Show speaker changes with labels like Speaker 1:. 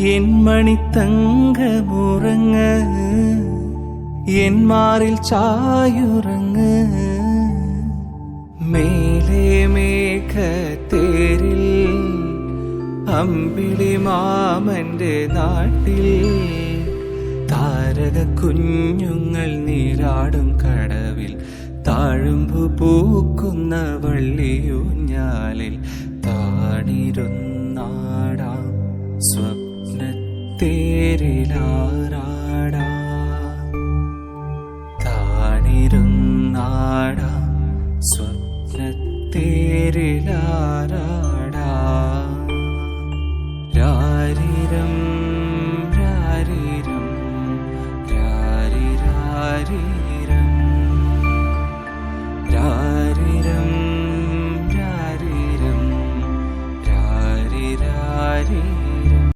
Speaker 1: N മണിത്തങ്കമുറങ്ങ് N മാറിൽ മേലെ മേഘത്തേരിൽ അമ്പിളി മാമന്റെ നാട്ടിൽ താരക കുഞ്ഞുങ്ങൾ നീരാടും കടവിൽ താഴുമ്പു പൂക്കുന്ന വള്ളിയൂഞ്ഞാലിൽ താണിരുന്നാടാം സ്വപ്നത്തേരിലാറാടാ താണിരുന്നാടാ. സ്വപ്നത്തേരിലാറാടാ രാരിരം രാരിരം രാരിരാരിരം. രാരിരം രാരിരം രാരിരാരി